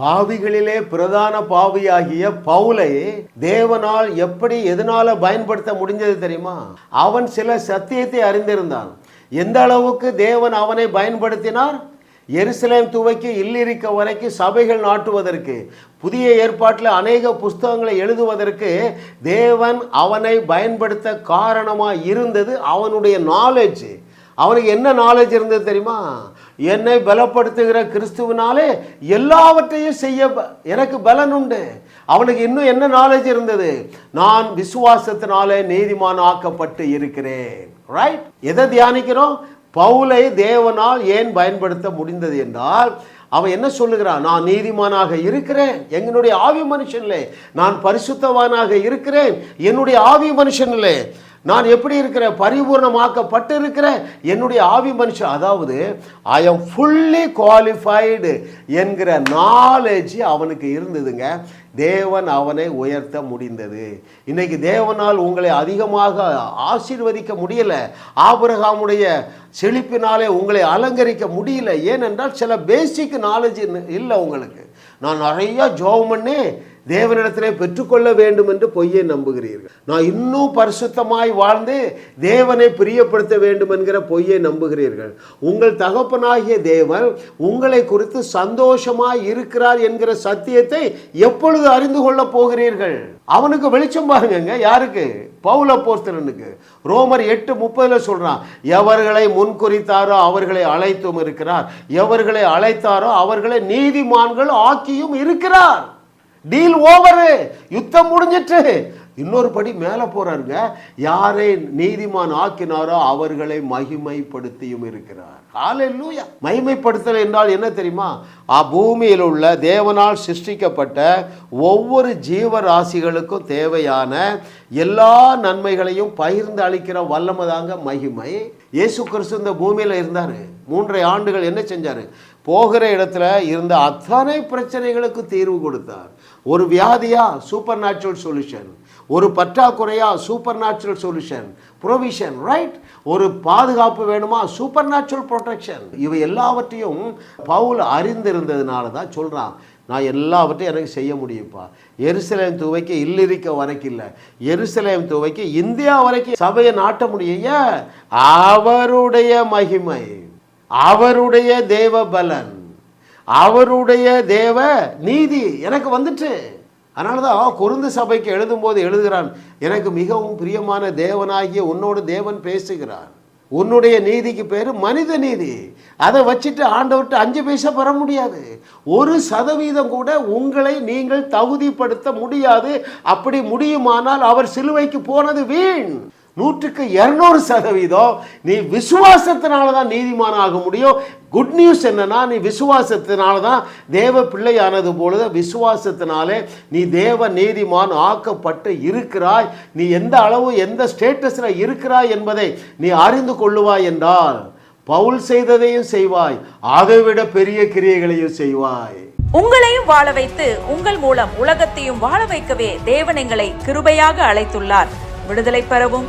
பாவிகளிலே பிரதான பாவியாகிய பவுலை தேவனால் எப்படி எதனால பயன்படுத்த முடிஞ்சது தெரியுமா? அவன் சில சத்தியத்தை அறிந்திருந்தான். எந்த அளவுக்கு தேவன் அவனை பயன்படுத்தினார்? எருசலேம் துவைக்கு இல்லிருக்க வரைக்கும் சபைகள் நாட்டுவதற்கு புதிய ஏற்பாட்டில் அநேக புஸ்தகங்களை எழுதுவதற்கு தேவன் அவனை பயன்படுத்த காரணமாக இருந்தது அவனுடைய நாலேஜ் அவனுக்கு என்ன நாலேஜ் இருந்தது தெரியுமா? என்னை பலப்படுத்துகிற கிறிஸ்துவனாலே எல்லாவற்றையும் செய்ய ப- எனக்கு பலன் உண்டு. அவனுக்கு இன்னும் என்ன நாலேஜ் இருந்தது? நான் விசுவாசத்தினாலே நீதிமான் ஆக்கப்பட்டு இருக்கிறேன். ரைட் எதை தியானிக்கிறோம்? பவுலை தேவனால் ஏன் பயன்படுத்த முடிந்தது என்றால் அவன் என்ன சொல்லுகிறான்? நான் நீதிமானாக இருக்கிறேன். என்னுடைய ஆவி மனுஷன்லே நான் பரிசுத்தவானாக இருக்கிறேன். என்னுடைய ஆவி மனுஷன்லே நான் எப்படி இருக்கிறேன் பரிபூர்ணமாக்கப்பட்டு இருக்கிறேன் என்னுடைய ஆவி மனுஷன் அதாவது ஐ எம் ஃபுல்லி குவாலிஃபைடு என்கிற நாலேஜ் அவனுக்கு இருந்ததுங்க. தேவன் அவனை உயர்த்த முடிந்தது. இன்னைக்கு தேவனால் உங்களை அதிகமாக ஆசீர்வதிக்க முடியல. ஆபிரகாமுடைய செழிப்பினாலே உங்களை அலங்கரிக்க முடியல. ஏனென்றால் சில பேசிக் நாலேஜ் இல்லை உங்களுக்கு. நான் நிறையா ஜோம் பண்ணி தேவனிடத்திலே பெற்றுக்கொள்ள வேண்டும் என்று பொய்யை நம்புகிறீர்கள். நான் இன்னும் பரிசுத்தமாய் வாழ்ந்து தேவனை பிரியப்படுத்த வேண்டும் என்கிற பொய்யை நம்புகிறீர்கள். உங்கள் தகப்பனாகிய தேவன் உங்களை குறித்து சந்தோஷமாய் இருக்கிறார் என்கிற சத்தியத்தை எப்பொழுது அறிந்து கொள்ளப் போகிறீர்கள்? அவனுக்கு வெளிச்சம் பாருங்க யாருக்கு? பவுல போஸ்தலனுக்கு ரோமர் எட்டு முப்பதுல சொல்றான் எவர்களை முன்குறித்தாரோ அவர்களை அழைத்தும் இருக்கிறார். எவர்களை அழைத்தாரோ அவர்களை நீதிமான்கள் ஆக்கியும் இருக்கிறார். டீல் ஓவரு யுத்தம் முடிஞ்சிட்டு இன்னொரு படி மேலே போறாருங்க. யாரை நீதிமான் ஆக்கினாரோ அவர்களை மகிமைப்படுத்தியும் இருக்கிறார். ஹalleluya மகிமைப்படுத்தல் என்றால் என்ன தெரியுமா? ஆ பூமியில் உள்ள தேவனால் சிருஷ்டிக்கப்பட்ட ஒவ்வொரு ஜீவராசிகளுக்கும் தேவையான எல்லா நன்மைகளையும் பகிர்ந்து அளிக்கிற வல்லமதாங்க மகிமை. இயேசு கிறிஸ்து இந்த பூமியில் இருந்தார். மூன்றரை ஆண்டுகள் என்ன செஞ்சார்? போகிற இடத்துல இருந்த அத்தனை பிரச்சனைகளுக்கு தீர்வு கொடுத்தார். ஒரு வியாதியா சூப்பர் நேச்சுரல் சொல்யூஷன் ஒரு பற்றாக்குறையா super natural solution provision right ஒரு பாதுகாப்பு வேணுமா சூப்பர் நேச்சுரல் ப்ரொடெக்ஷன் இவை எல்லாவற்றையும் பவுல் அறிந்திருந்ததுனால தான் சொல்கிறான் நான் எல்லாவற்றையும் எனக்கு செய்ய முடியும்ப்பா. எருசலேம் துவைக்க இல்லிருக்க வரைக்கும் இல்லை. எருசலேம் துவைக்க இந்தியா வரைக்கும் சபையை நாட்ட முடியும் அவருடைய மகிமை அவருடைய தேவ பலன் அவருடைய தேவ நீதி எனக்கு வந்துட்டு அதனால தான் குருந்து சபைக்கு எழுதும்போது எழுதுகிறான் எனக்கு மிகவும் பிரியமான தேவனாகிய உன்னோடு தேவன் பேசுகிறான் உன்னுடைய நீதிக்கு பேர் மனித நீதி. அதை வச்சுட்டு ஆண்டவர்கிட்ட அஞ்சு பைசா பெற முடியாது. ஒரு சதவீதம் கூட உங்களை நீங்கள் தகுதிப்படுத்த முடியாது. அப்படி முடியுமானால் அவர் சிலுவைக்கு போனது வீண். நூற்றுக்கு இரநூறு சதவீதம் நீ விசுவாசத்தினால தான் நீதிமான் ஆக முடியும். குட் நியூஸ் என்னன்னா நீ விசுவாசத்தினால தான் தேவ பிள்ளையானது பொழுது விசுவாசத்தினாலே நீ தேவ நீதிமான் ஆக்கப்பட்டு இருக்கிறாய். நீ எந்த அளவு எந்த ஸ்டேட்டஸில் இருக்கிறாய் என்பதை நீ அறிந்து கொள்ளுவாய் என்றால் பவுல் செய்ததையும் செய்வாய். அதைவிட பெரிய கிரியைகளையும் செய்வாய். உங்களையும் வாழ வைத்து உங்கள் மூலம் உலகத்தையும் வாழ வைக்கவே தேவன் எங்களை கிருபையாக அழைத்துள்ளார். விடுதலை பெறவும்.